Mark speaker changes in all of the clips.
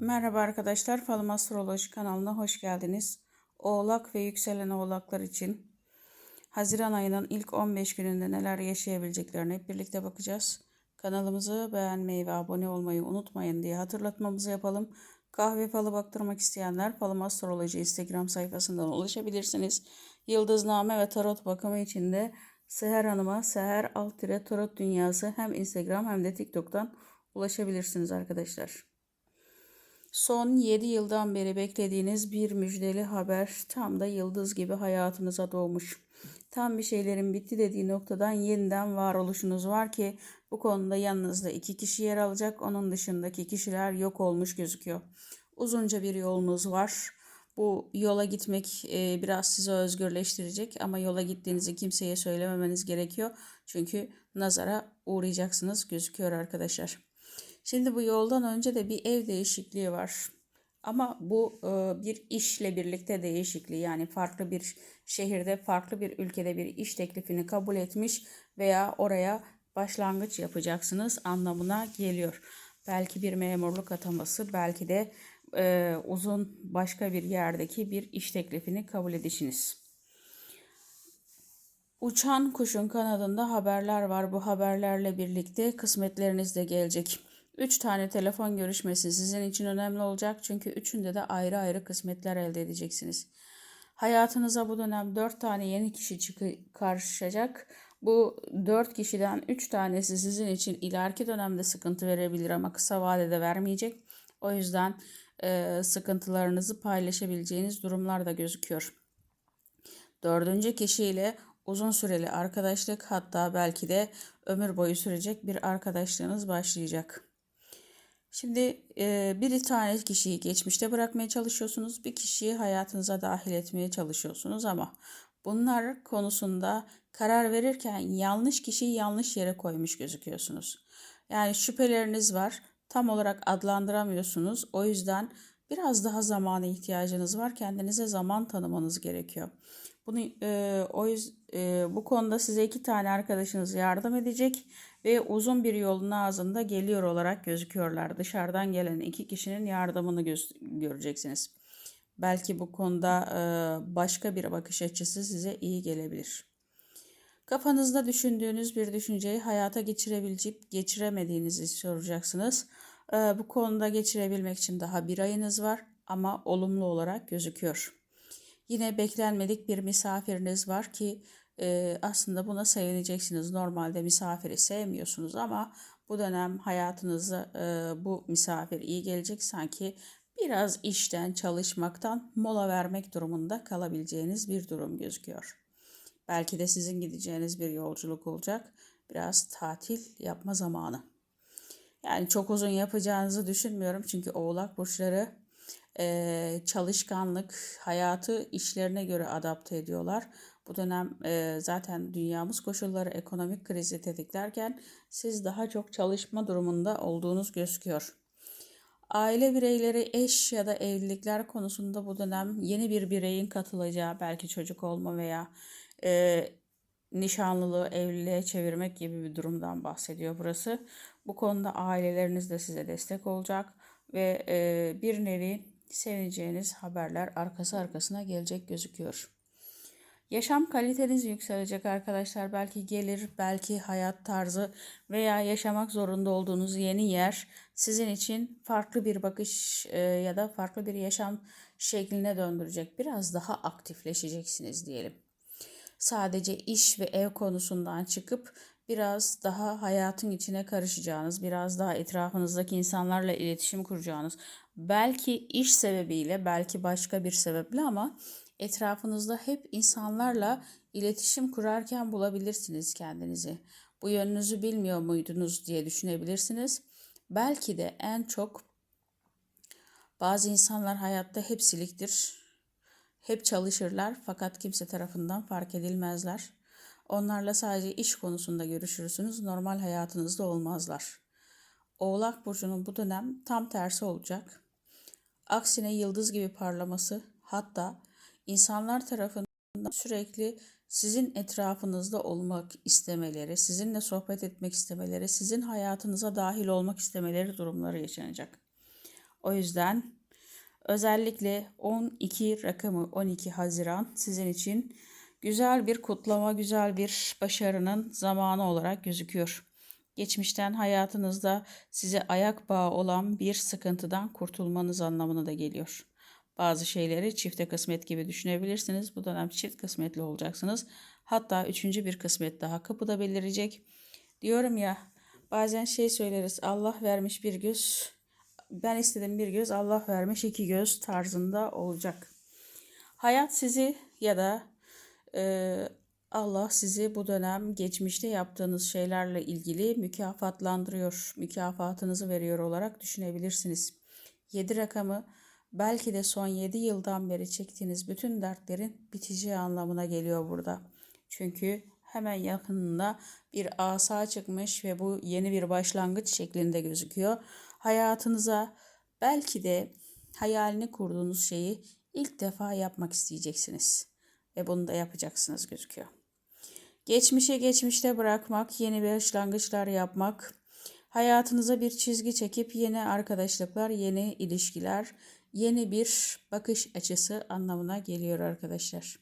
Speaker 1: Merhaba arkadaşlar, Falım Astroloji kanalına hoş geldiniz. Oğlak ve yükselen oğlaklar için Haziran ayının ilk 15 gününde neler yaşayabileceklerine hep birlikte bakacağız. Kanalımızı beğenmeyi ve abone olmayı unutmayın diye hatırlatmamızı yapalım. Kahve falı baktırmak isteyenler Falım Astroloji Instagram sayfasından ulaşabilirsiniz. Yıldızname ve tarot bakımı için de Seher Hanım'a Seher alt tarot dünyası hem Instagram hem de TikTok'tan ulaşabilirsiniz arkadaşlar. Son 7 yıldan beri beklediğiniz bir müjdeli haber tam da yıldız gibi hayatınıza doğmuş. Tam bir şeylerin bitti dediği noktadan yeniden varoluşunuz var ki bu konuda yanınızda iki kişi yer alacak. Onun dışındaki kişiler yok olmuş gözüküyor. Uzunca bir yolunuz var. Bu yola gitmek e, biraz sizi özgürleştirecek ama yola gittiğinizi kimseye söylememeniz gerekiyor. Çünkü nazara uğrayacaksınız gözüküyor arkadaşlar. Şimdi bu yoldan önce de bir ev değişikliği var. Ama bu e, bir işle birlikte değişikliği yani farklı bir şehirde, farklı bir ülkede bir iş teklifini kabul etmiş veya oraya başlangıç yapacaksınız anlamına geliyor. Belki bir memurluk ataması, belki de e, uzun başka bir yerdeki bir iş teklifini kabul edişiniz. Uçan kuşun kanadında haberler var. Bu haberlerle birlikte kısmetleriniz de gelecek. 3 tane telefon görüşmesi sizin için önemli olacak çünkü üçünde de ayrı ayrı kısmetler elde edeceksiniz. Hayatınıza bu dönem 4 tane yeni kişi karşılaşacak. Bu 4 kişiden 3 tanesi sizin için ileriki dönemde sıkıntı verebilir ama kısa vadede vermeyecek. O yüzden e, sıkıntılarınızı paylaşabileceğiniz durumlar da gözüküyor. Dördüncü kişiyle uzun süreli arkadaşlık hatta belki de ömür boyu sürecek bir arkadaşlığınız başlayacak. Şimdi e, bir tane kişiyi geçmişte bırakmaya çalışıyorsunuz. Bir kişiyi hayatınıza dahil etmeye çalışıyorsunuz ama bunlar konusunda karar verirken yanlış kişiyi yanlış yere koymuş gözüküyorsunuz. Yani şüpheleriniz var. Tam olarak adlandıramıyorsunuz. O yüzden biraz daha zamana ihtiyacınız var. Kendinize zaman tanımanız gerekiyor. Bunu e, o yüzden e, bu konuda size iki tane arkadaşınız yardım edecek ve uzun bir yolun ağzında geliyor olarak gözüküyorlar. Dışarıdan gelen iki kişinin yardımını göreceksiniz. Belki bu konuda e, başka bir bakış açısı size iyi gelebilir. Kafanızda düşündüğünüz bir düşünceyi hayata geçirebilecek, geçiremediğinizi soracaksınız. E, bu konuda geçirebilmek için daha bir ayınız var ama olumlu olarak gözüküyor. Yine beklenmedik bir misafiriniz var ki e, aslında buna sevineceksiniz. Normalde misafiri sevmiyorsunuz ama bu dönem hayatınızda e, bu misafir iyi gelecek. Sanki biraz işten, çalışmaktan mola vermek durumunda kalabileceğiniz bir durum gözüküyor. Belki de sizin gideceğiniz bir yolculuk olacak. Biraz tatil yapma zamanı. Yani çok uzun yapacağınızı düşünmüyorum çünkü oğlak burçları çalışkanlık, hayatı işlerine göre adapte ediyorlar. Bu dönem zaten dünyamız koşulları ekonomik krizi tetiklerken siz daha çok çalışma durumunda olduğunuz gözüküyor. Aile bireyleri eş ya da evlilikler konusunda bu dönem yeni bir bireyin katılacağı belki çocuk olma veya e, nişanlılığı evliliğe çevirmek gibi bir durumdan bahsediyor burası. Bu konuda aileleriniz de size destek olacak ve e, bir nevi seveceğiniz haberler arkası arkasına gelecek gözüküyor. Yaşam kaliteniz yükselecek arkadaşlar. Belki gelir, belki hayat tarzı veya yaşamak zorunda olduğunuz yeni yer sizin için farklı bir bakış e, ya da farklı bir yaşam şekline döndürecek. Biraz daha aktifleşeceksiniz diyelim. Sadece iş ve ev konusundan çıkıp biraz daha hayatın içine karışacağınız, biraz daha etrafınızdaki insanlarla iletişim kuracağınız, belki iş sebebiyle, belki başka bir sebeple ama etrafınızda hep insanlarla iletişim kurarken bulabilirsiniz kendinizi. Bu yönünüzü bilmiyor muydunuz diye düşünebilirsiniz. Belki de en çok bazı insanlar hayatta hep siliktir. Hep çalışırlar fakat kimse tarafından fark edilmezler. Onlarla sadece iş konusunda görüşürsünüz. Normal hayatınızda olmazlar. Oğlak burcunun bu dönem tam tersi olacak. Aksine yıldız gibi parlaması hatta insanlar tarafından sürekli sizin etrafınızda olmak istemeleri, sizinle sohbet etmek istemeleri, sizin hayatınıza dahil olmak istemeleri durumları yaşanacak. O yüzden özellikle 12 rakamı 12 Haziran sizin için güzel bir kutlama, güzel bir başarının zamanı olarak gözüküyor. Geçmişten hayatınızda size ayak bağı olan bir sıkıntıdan kurtulmanız anlamına da geliyor. Bazı şeyleri çifte kısmet gibi düşünebilirsiniz. Bu dönem çift kısmetli olacaksınız. Hatta üçüncü bir kısmet daha kapıda belirecek. Diyorum ya bazen şey söyleriz Allah vermiş bir göz ben istedim bir göz Allah vermiş iki göz tarzında olacak. Hayat sizi ya da e, Allah sizi bu dönem geçmişte yaptığınız şeylerle ilgili mükafatlandırıyor, mükafatınızı veriyor olarak düşünebilirsiniz. 7 rakamı belki de son 7 yıldan beri çektiğiniz bütün dertlerin biteceği anlamına geliyor burada. Çünkü hemen yakınında bir asa çıkmış ve bu yeni bir başlangıç şeklinde gözüküyor. Hayatınıza belki de hayalini kurduğunuz şeyi ilk defa yapmak isteyeceksiniz ve bunu da yapacaksınız gözüküyor. Geçmişe geçmişte bırakmak, yeni başlangıçlar yapmak, hayatınıza bir çizgi çekip yeni arkadaşlıklar, yeni ilişkiler, yeni bir bakış açısı anlamına geliyor arkadaşlar.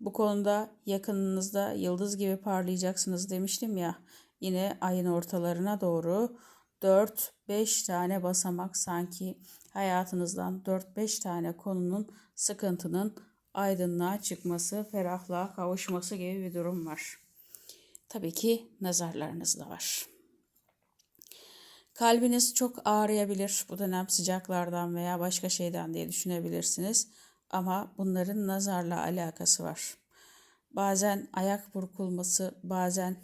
Speaker 1: Bu konuda yakınınızda yıldız gibi parlayacaksınız demiştim ya. Yine ayın ortalarına doğru 4-5 tane basamak sanki hayatınızdan 4-5 tane konunun sıkıntının aydınlığa çıkması, ferahlığa kavuşması gibi bir durum var. Tabii ki nazarlarınız da var. Kalbiniz çok ağrıyabilir bu dönem sıcaklardan veya başka şeyden diye düşünebilirsiniz. Ama bunların nazarla alakası var. Bazen ayak burkulması, bazen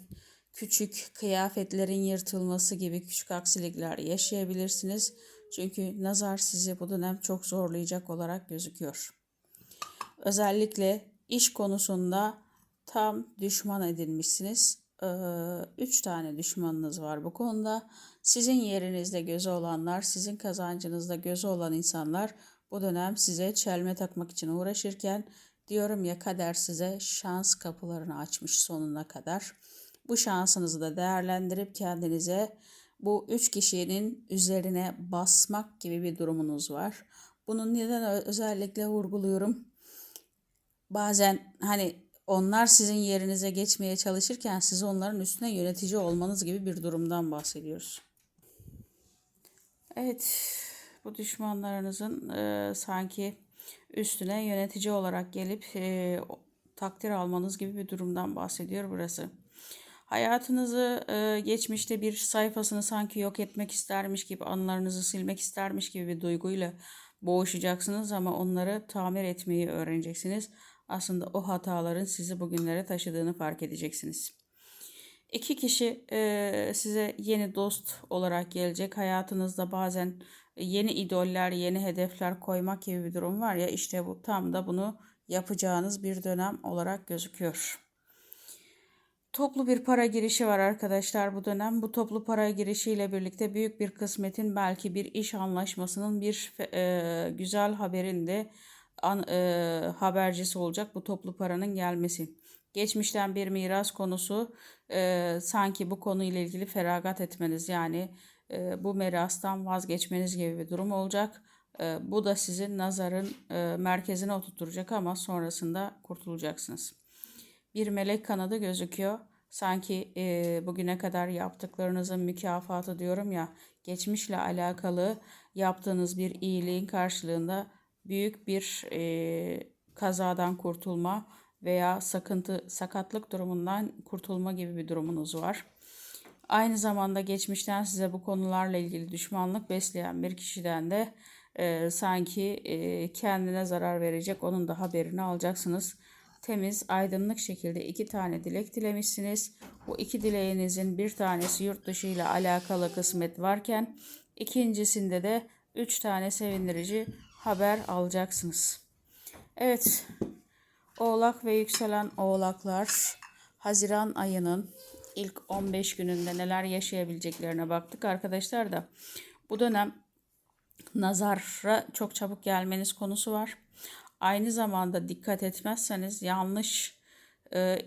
Speaker 1: küçük kıyafetlerin yırtılması gibi küçük aksilikler yaşayabilirsiniz. Çünkü nazar sizi bu dönem çok zorlayacak olarak gözüküyor. Özellikle iş konusunda tam düşman edilmişsiniz. Ee, üç tane düşmanınız var bu konuda. Sizin yerinizde gözü olanlar, sizin kazancınızda gözü olan insanlar bu dönem size çelme takmak için uğraşırken diyorum ya kader size şans kapılarını açmış sonuna kadar. Bu şansınızı da değerlendirip kendinize bu üç kişinin üzerine basmak gibi bir durumunuz var. Bunun neden özellikle vurguluyorum? Bazen hani onlar sizin yerinize geçmeye çalışırken siz onların üstüne yönetici olmanız gibi bir durumdan bahsediyoruz. Evet, bu düşmanlarınızın e, sanki üstüne yönetici olarak gelip e, takdir almanız gibi bir durumdan bahsediyor burası. Hayatınızı e, geçmişte bir sayfasını sanki yok etmek istermiş gibi, anılarınızı silmek istermiş gibi bir duyguyla boğuşacaksınız ama onları tamir etmeyi öğreneceksiniz. Aslında o hataların sizi bugünlere taşıdığını fark edeceksiniz. İki kişi e, size yeni dost olarak gelecek. Hayatınızda bazen yeni idoller, yeni hedefler koymak gibi bir durum var ya işte bu tam da bunu yapacağınız bir dönem olarak gözüküyor. Toplu bir para girişi var arkadaşlar bu dönem. Bu toplu para girişiyle birlikte büyük bir kısmetin belki bir iş anlaşmasının bir e, güzel haberinde an, e, habercisi olacak bu toplu paranın gelmesi. Geçmişten bir miras konusu e, sanki bu konuyla ilgili feragat etmeniz yani e, bu mirastan vazgeçmeniz gibi bir durum olacak. E, bu da sizin nazarın e, merkezine oturtacak ama sonrasında kurtulacaksınız. Bir melek kanadı gözüküyor. Sanki e, bugüne kadar yaptıklarınızın mükafatı diyorum ya geçmişle alakalı yaptığınız bir iyiliğin karşılığında büyük bir e, kazadan kurtulma veya sakıntı sakatlık durumundan kurtulma gibi bir durumunuz var. Aynı zamanda geçmişten size bu konularla ilgili düşmanlık besleyen bir kişiden de e, sanki e, kendine zarar verecek onun da haberini alacaksınız. Temiz, aydınlık şekilde iki tane dilek dilemişsiniz. Bu iki dileğinizin bir tanesi yurt dışı ile alakalı kısmet varken ikincisinde de üç tane sevindirici haber alacaksınız. Evet, Oğlak ve yükselen oğlaklar Haziran ayının ilk 15 gününde neler yaşayabileceklerine baktık arkadaşlar da. Bu dönem nazara çok çabuk gelmeniz konusu var. Aynı zamanda dikkat etmezseniz yanlış e,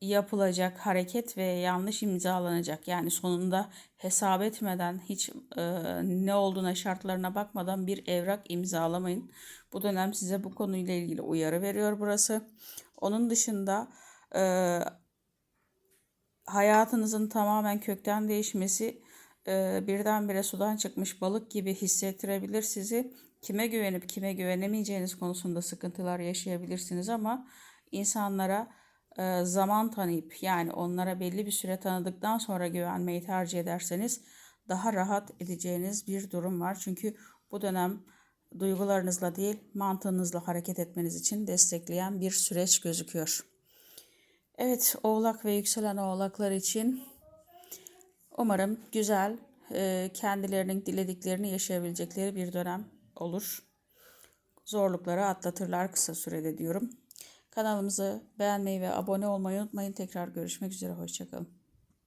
Speaker 1: yapılacak hareket ve yanlış imzalanacak. Yani sonunda hesap etmeden hiç e, ne olduğuna şartlarına bakmadan bir evrak imzalamayın. Bu dönem size bu konuyla ilgili uyarı veriyor burası. Onun dışında e, hayatınızın tamamen kökten değişmesi e, birdenbire sudan çıkmış balık gibi hissettirebilir sizi. Kime güvenip kime güvenemeyeceğiniz konusunda sıkıntılar yaşayabilirsiniz ama insanlara e, zaman tanıyıp yani onlara belli bir süre tanıdıktan sonra güvenmeyi tercih ederseniz daha rahat edeceğiniz bir durum var. Çünkü bu dönem duygularınızla değil mantığınızla hareket etmeniz için destekleyen bir süreç gözüküyor. Evet, Oğlak ve yükselen Oğlaklar için umarım güzel, e, kendilerinin dilediklerini yaşayabilecekleri bir dönem olur. Zorlukları atlatırlar kısa sürede diyorum. Kanalımızı beğenmeyi ve abone olmayı unutmayın. Tekrar görüşmek üzere, hoşçakalın.